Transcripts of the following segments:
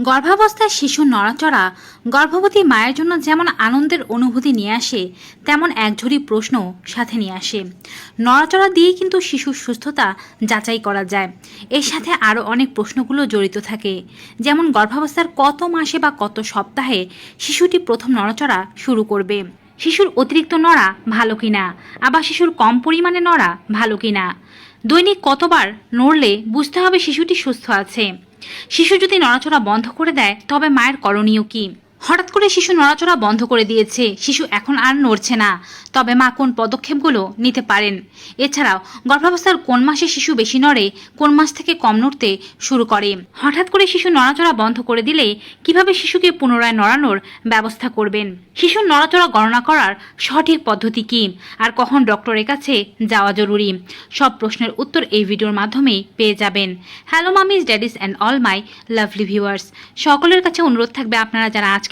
গর্ভাবস্থায় শিশুর নড়াচড়া, গর্ভবতী মায়ের জন্য যেমন আনন্দের অনুভূতি নিয়ে আসে, তেমন একঝুড়ি প্রশ্ন সাথে নিয়ে আসে। নড়াচড়া দিয়েই কিন্তু শিশুর সুস্থতা যাচাই করা যায়। এর সাথে আরও অনেক প্রশ্নগুলো জড়িত থাকে। যেমন গর্ভাবস্থার কত মাসে বা কত সপ্তাহে শিশুটি প্রথম নড়াচড়া শুরু করবে? শিশুর অতিরিক্ত নড়া ভালো কিনা? আবার শিশুর কম পরিমাণে নড়া ভালো কিনা? দৈনিক কতবার নড়লে বুঝতে হবে শিশুটি সুস্থ আছে। শিশু যদি নড়াচড়া বন্ধ করে দেয় তবে মায়ের করণীয় কি? হঠাৎ করে শিশু নড়াচড়া বন্ধ করে দিয়েছে। শিশু এখন আর নড়ছে না। তবে মা কোন পদক্ষেপগুলো নিতে পারেন? এছাড়াও, গর্ভাবস্থার কোন মাসে শিশু বেশি নড়ে, কোন মাস থেকে কম নড়তে শুরু করে? হঠাৎ করে শিশু নড়াচড়া বন্ধ করে দিলে কীভাবে শিশুকে পুনরায় নড়ানোর ব্যবস্থা করবেন? শিশুর নড়াচড়া গণনা করার সঠিক পদ্ধতি কি? আর কখন ডক্টরের কাছে যাওয়া জরুরি? সব প্রশ্নের উত্তর এই ভিডিওর মাধ্যমেই পেয়ে যাবেন। Hello mummies, daddies and all my lovely viewers. সকলের কাছে অনুরোধ থাকবে আপনারা যারা আজকে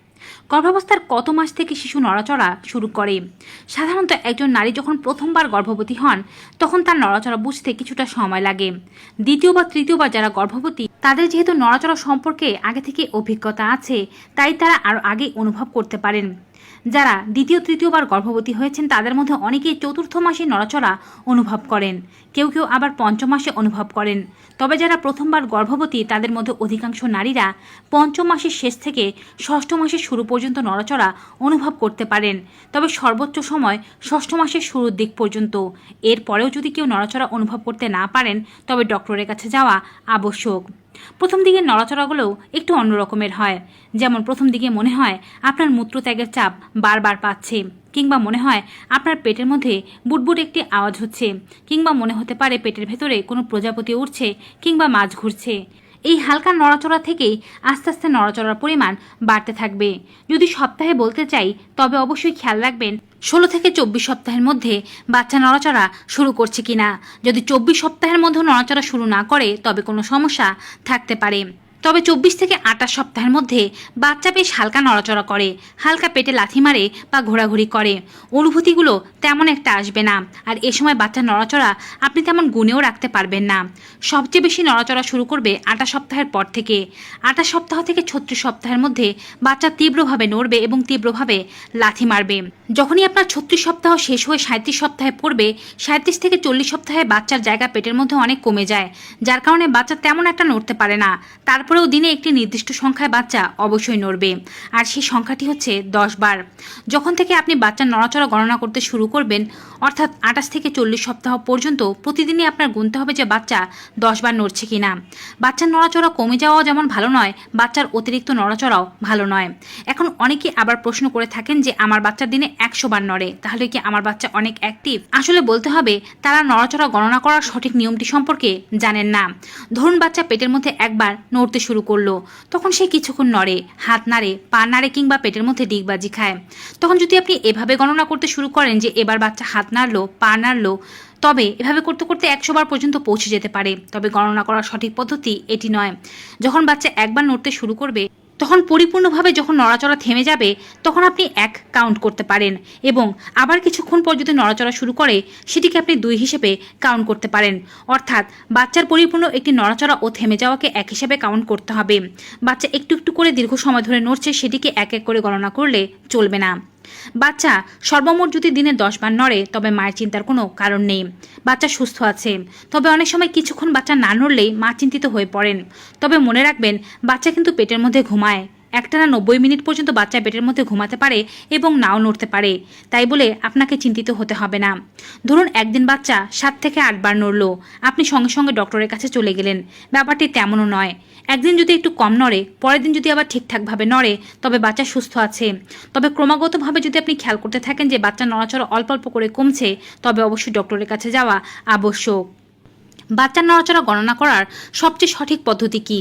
গর্ভাবস্থার কত মাস থেকে শিশু নড়াচড়া শুরু করে? সাধারণত একজন নারী যখন প্রথমবার গর্ভবতী হন, তখন তার নড়াচড়া বুঝতে কিছুটা সময় লাগে। দ্বিতীয় বা তৃতীয়বার যারা গর্ভবতী, তাদের যেহেতু নড়াচড়া সম্পর্কে আগে থেকে অভিজ্ঞতা আছে, তাই তারা আরও আগে অনুভব করতে পারেন। যারা দ্বিতীয়, তৃতীয়বার গর্ভবতী হয়েছেন, তাদের মধ্যে অনেকেই চতুর্থ মাসে নড়াচড়া অনুভব করেন। কেউ কেউ আবার পঞ্চম মাসে অনুভব করেন। তবে যারা প্রথমবার গর্ভবতী, তাদের মধ্যে অধিকাংশ নারীরা পঞ্চম মাসের শেষ থেকে ষষ্ঠ মাসের শুরু পর্যন্ত নড়াচড়া অনুভব করতে পারেন। তবে সর্বোচ্চ সময় ষষ্ঠ মাসের শুরুর দিক পর্যন্ত। এরপরেও যদি কেউ নড়াচড়া অনুভব করতে না পারেন, তবে ডক্টরের কাছে যাওয়া আবশ্যক। প্রথম দিকের নড়াচড়াগুলোও একটু অন্যরকমের হয়। যেমন প্রথম দিকে মনে হয় আপনার মূত্রত্যাগের চাপ বারবার পাচ্ছে, কিংবা মনে হয় আপনার পেটের মধ্যে বুটবুট একটি আওয়াজ হচ্ছে, কিংবা মনে হতে পারে পেটের ভেতরে কোনো প্রজাপতি উঠছে কিংবা মাছ ঘুরছে। এই হালকা নড়াচড়া থেকেই আস্তে আস্তে নড়াচড়ার পরিমাণ বাড়তে থাকবে। যদি সপ্তাহে বলতে চাই, তবে অবশ্যই খেয়াল রাখবেন, ষোলো থেকে চব্বিশ সপ্তাহের মধ্যে বাচ্চা নড়াচড়া শুরু করছে কিনা। যদি চব্বিশ সপ্তাহের মধ্যে নড়াচড়া শুরু না করে, তবে কোনো সমস্যা থাকতে পারে। তবে চব্বিশ থেকে আটাশ সপ্তাহের মধ্যে বাচ্চা বেশ হালকা নড়াচড়া করে, হালকা পেটে লাথি মারে বা ঘোরাঘুরি করে। অনুভূতিগুলো তেমন একটা আসবে না, আর এ সময় বাচ্চার নড়াচড়া আপনি তেমন গুণেও রাখতে পারবেন না। সবচেয়ে বেশি নড়াচড়া শুরু করবে আটা সপ্তাহের পর থেকে। আটা সপ্তাহ থেকে ছত্রিশ সপ্তাহের মধ্যে বাচ্চা তীব্রভাবে নড়বে এবং তীব্রভাবে লাথি মারবে। যখনই আপনার ছত্রিশ সপ্তাহ শেষ হয়ে সাঁত্রিশ সপ্তাহে পড়বে সাঁত্রিশ থেকে চল্লিশ সপ্তাহে বাচ্চার জায়গা পেটের মধ্যে অনেক কমে যায়, যার কারণে বাচ্চা তেমন একটা নড়তে পারে না। তারপরেও দিনে একটি নির্দিষ্ট সংখ্যায় বাচ্চা অবশ্যই নড়বে। আর সেই সংখ্যাটি হচ্ছে দশ বার। যখন থেকে আপনি বাচ্চার নড়াচড়া গণনা করতে শুরু করবেন, অর্থাৎ আঠাশ থেকে চল্লিশ সপ্তাহ পর্যন্ত প্রতিদিনই আপনার গুনতে হবে যে বাচ্চা দশ বার নড়ছে কিনা। বাচ্চার নড়াচড়া কমে যাওয়াও যেমন ভালো নয়, বাচ্চার অতিরিক্ত নড়াচড়াও ভালো নয়। এখন অনেকে আবার প্রশ্ন করে থাকেন যে, আমার বাচ্চার দিনে একশো বার নড়ে, তাহলে কি আমার বাচ্চা অনেক অ্যাক্টিভ আসলে বলতে হবে, তারা নড়াচড়া গণনা করার সঠিক নিয়মটি সম্পর্কে জানেন না। ধরুন বাচ্চা পেটের মধ্যে একবার নড়তে শুরু করল। তখন সে কিছুক্ষণ নড়ে, হাত নাড়ে, পা নাড়ে কিংবা পেটের মধ্যে ডিগবাজি খায়। তখন যদি আপনি এভাবে গণনা করতে শুরু করেন যে এবার বাচ্চা হাত নাড়লো, পা নাড়লো, তবে এভাবে করতে করতে একশো বার পর্যন্ত পৌঁছে যেতে পারে। তবে গণনা করার সঠিক পদ্ধতি এটি নয়। যখন বাচ্চা একবার নড়তে শুরু করবে তখন পরিপূর্ণভাবে যখন নড়াচড়া থেমে যাবে, তখন আপনি এক কাউন্ট করতে পারেন এবং আবার কিছুক্ষণ পর যদি নড়াচড়া শুরু করে, সেটিকে আপনি দুই হিসেবে কাউন্ট করতে পারেন। অর্থাৎ বাচ্চার পরিপূর্ণ একটি নড়াচড়া ও থেমে যাওয়াকে এক হিসেবে কাউন্ট করতে হবে। বাচ্চা একটু একটু করে দীর্ঘ সময় ধরে নড়ছে, সেটিকে এক এক করে গণনা করলে চলবে না। বাচ্চা সর্বমোট যদি দিনে দশবার নড়ে, তবে মায়ের চিন্তার কোনো কারণ নেই। বাচ্চা সুস্থ আছে। তবে অনেক সময় কিছুক্ষণ বাচ্চা না নড়লেই মা চিন্তিত হয়ে পড়েন। তবে মনে রাখবেন, বাচ্চা কিন্তু পেটের মধ্যে ঘুমায়। একটানা নব্বই মিনিট পর্যন্ত বাচ্চা পেটের মধ্যে ঘুমাতে পারে এবং নাও নড়তে পারে। তাই বলে আপনাকে চিন্তিত হতে হবে না। ধরুন একদিন বাচ্চা সাত থেকে আটবার নড়লো। আপনি সঙ্গে সঙ্গে ডক্টরের কাছে চলে গেলেন। ব্যাপারটি তেমনও নয়। একদিন যদি একটু কম নড়ে, পরের দিন যদি আবার ঠিকঠাকভাবে নড়ে, তবে বাচ্চা সুস্থ আছে। তবে ক্রমাগতভাবে যদি আপনি খেয়াল করতে থাকেন যে বাচ্চা নড়াচড়া অল্প অল্প করে কমছে, তবে অবশ্যই ডক্টরের কাছে যাওয়া আবশ্যক। বাচ্চার নড়াচড়া গণনা করার সবচেয়ে সঠিক পদ্ধতি কি?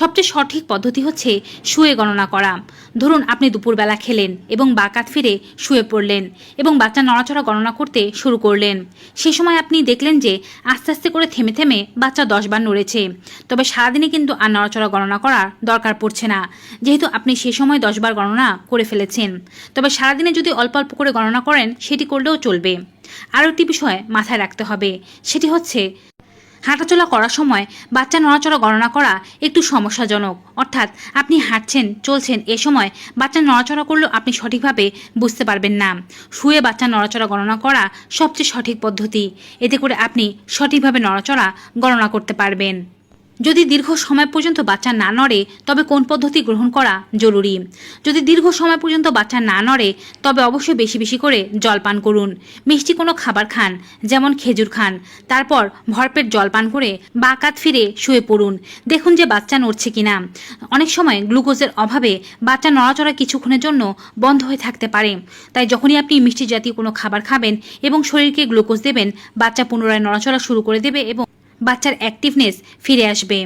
সবচেয়ে সঠিক পদ্ধতি হচ্ছে শুয়ে গণনা করা। ধরুন, আপনি দুপুরবেলা খেলেন এবং বাকাত ফিরে শুয়ে পড়লেন এবং বাচ্চার নড়াচড়া গণনা করতে শুরু করলেন। সে সময় আপনি দেখলেন যে আস্তে আস্তে করে থেমে থেমে বাচ্চা দশবার নড়েছে। তবে সারাদিনে কিন্তু আর নড়াচড়া গণনা করার দরকার পড়ছে না। যেহেতু আপনি সে সময় দশবার গণনা করে ফেলেছেন। তবে সারাদিনে যদি অল্প অল্প করে গণনা করেন, সেটি করলেও চলবে। আরও একটি বিষয় মাথায় রাখতে হবে। সেটি হচ্ছে হাঁটাচলা করার সময় বাচ্চা নড়াচড়া গণনা করা একটু সমস্যাজনক। অর্থাৎ আপনি হাঁটছেন, চলছেন এ সময় বাচ্চা নড়াচড়া করলেও আপনি সঠিকভাবে বুঝতে পারবেন না। শুয়ে বাচ্চা নড়াচড়া গণনা করা সবচেয়ে সঠিক পদ্ধতি। এতে করে আপনি সঠিকভাবে নড়াচড়া গণনা করতে পারবেন। যদি দীর্ঘ সময় পর্যন্ত বাচ্চা না নড়ে, তবে কোন পদ্ধতি গ্রহণ করা জরুরি? যদি দীর্ঘ সময় পর্যন্ত বাচ্চা না নড়ে, তবে অবশ্যই বেশি বেশি করে জল পান করুন। মিষ্টি কোনো খাবার খান, যেমন খেজুর খান। তারপর ভরপেট জল পান করে বা কাত ফিরে শুয়ে পড়ুন। দেখুন যে বাচ্চা নড়ছে কিনা। অনেক সময় গ্লুকোজের অভাবে বাচ্চা নড়াচড়া কিছুক্ষণের জন্য বন্ধ হয়ে থাকতে পারে। তাই যখনই আপনি মিষ্টি জাতীয় কোনো খাবার খাবেন এবং শরীরকে গ্লুকোজ দেবেন, বাচ্চা পুনরায় নড়াচড়া শুরু করে দেবে এবং বাচ্চার অ্যাক্টিভনেস ফিরে আসবে।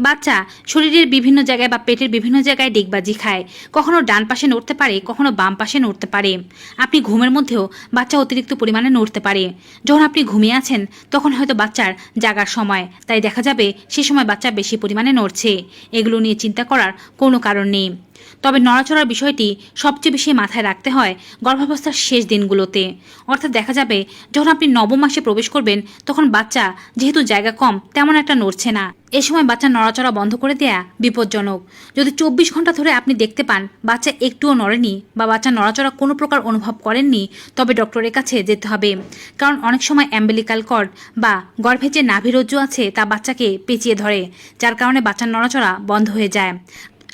বাচ্চা শরীরের বিভিন্ন জায়গায় বা পেটের বিভিন্ন জায়গায় ডিগবাজি খায়। কখনো ডান পাশে নড়তে পারে, কখনো বাম পাশে নড়তে পারে। আপনি ঘুমের মধ্যেও বাচ্চা অতিরিক্ত পরিমাণে নড়তে পারে। যখন আপনি ঘুমিয়ে আছেন, তখন হয়তো বাচ্চার জাগার সময়। তাই দেখা যাবে, সে সময় বাচ্চা বেশি পরিমাণে নড়ছে। এগুলো নিয়ে চিন্তা করার কোনো কারণ নেই। তবে নড়াচড়ার বিষয়টি সবচেয়ে বেশি মাথায় রাখতে হয় গর্ভাবস্থার শেষ দিনগুলোতে। অর্থাৎ দেখা যাবে, যখন আপনি নবম মাসে প্রবেশ করবেন, তখন বাচ্চা যেহেতু জায়গা কম, তেমন একটা নড়ছে না। এ সময় বাচ্চা নড়াচড়া বন্ধ করে দেয়া বিপজ্জনক। যদি চব্বিশ ঘণ্টা ধরে আপনি দেখতে পান, বাচ্চা একটুও নড়েনি বা বাচ্চা নড়াচড়া কোনো প্রকার অনুভব করেননি, তবে ডক্টরের কাছে যেতে হবে। কারণ অনেক সময় অ্যাম্বেলিকাল কর্ড বা গর্ভে যে নাভিরজ্জু আছে, তা বাচ্চাকে পেঁচিয়ে ধরে, যার কারণে বাচ্চার নড়াচড়া বন্ধ হয়ে যায়।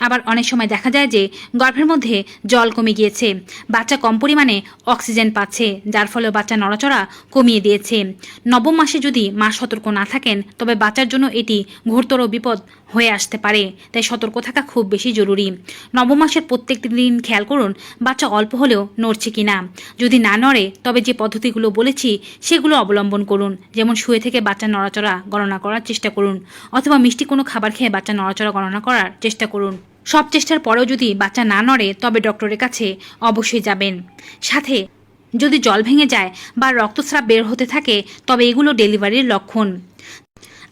আবার অনেক সময় দেখা যায় যে গর্ভের মধ্যে জল কমে গিয়েছে। বাচ্চা কম পরিমাণে অক্সিজেন পাচ্ছে, যার ফলে বাচ্চা নড়াচড়া কমিয়ে দিয়েছে। নবম মাসে যদি মা সতর্ক না থাকেন, তবে বাচ্চার জন্য এটি ঘোরতর বিপদ হয়ে আসতে পারে, তাই সতর্ক থাকা খুব বেশি জরুরি। নবম মাসের প্রত্যেকটি দিন খেয়াল করুন, বাচ্চা অল্প হলেও নড়ছে কিনা। যদি না নড়ে, তবে যে পদ্ধতিগুলো বলেছি, সেগুলো অবলম্বন করুন। যেমন শুয়ে থেকে বাচ্চা নড়াচড়া গণনা করার চেষ্টা করুন, অথবা মিষ্টি কোনো খাবার খেয়ে বাচ্চা নড়াচড়া গণনা করার চেষ্টা করুন। সব চেষ্টার পরেও যদি বাচ্চা না নড়ে, তবে ডক্টরের কাছে অবশ্যই যাবেন। সাথে, যদি জল ভেঙে যায় বা রক্তস্রাব বের হতে থাকে, তবে এগুলো ডেলিভারির লক্ষণ।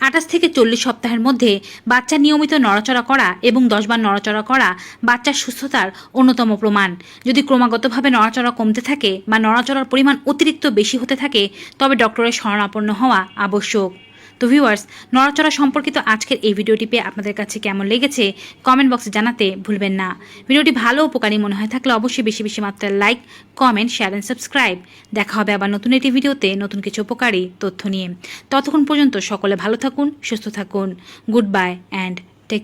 আঠাশ থেকে চল্লিশ সপ্তাহের মধ্যে বাচ্চা নিয়মিত নড়াচড়া করা এবং দশবার নড়াচড়া করা বাচ্চার সুস্থতার অন্যতম প্রমাণ। যদি ক্রমাগতভাবে নড়াচড়া কমতে থাকে বা নড়াচড়ার পরিমাণ অতিরিক্ত বেশি হতে থাকে, তবে ডক্টরের শরণাপন্ন হওয়া আবশ্যক। তো ভিউয়ার্স নড়াচড়া সম্পর্কিত আজকের এই ভিডিওটি পেয়ে আপনাদের কাছে কেমন লেগেছে কমেন্ট বক্সে জানাতে ভুলবেন না। ভিডিওটি ভালো উপকারী মনে হয় থাকলে অবশ্যই বেশি বেশি মাত্রায় like comment share and subscribe দেখা হবে আবার নতুন একটি ভিডিওতে নতুন কিছু উপকারী তথ্য নিয়ে। ততক্ষণ পর্যন্ত সকলে ভালো থাকুন, সুস্থ থাকুন। Good bye and take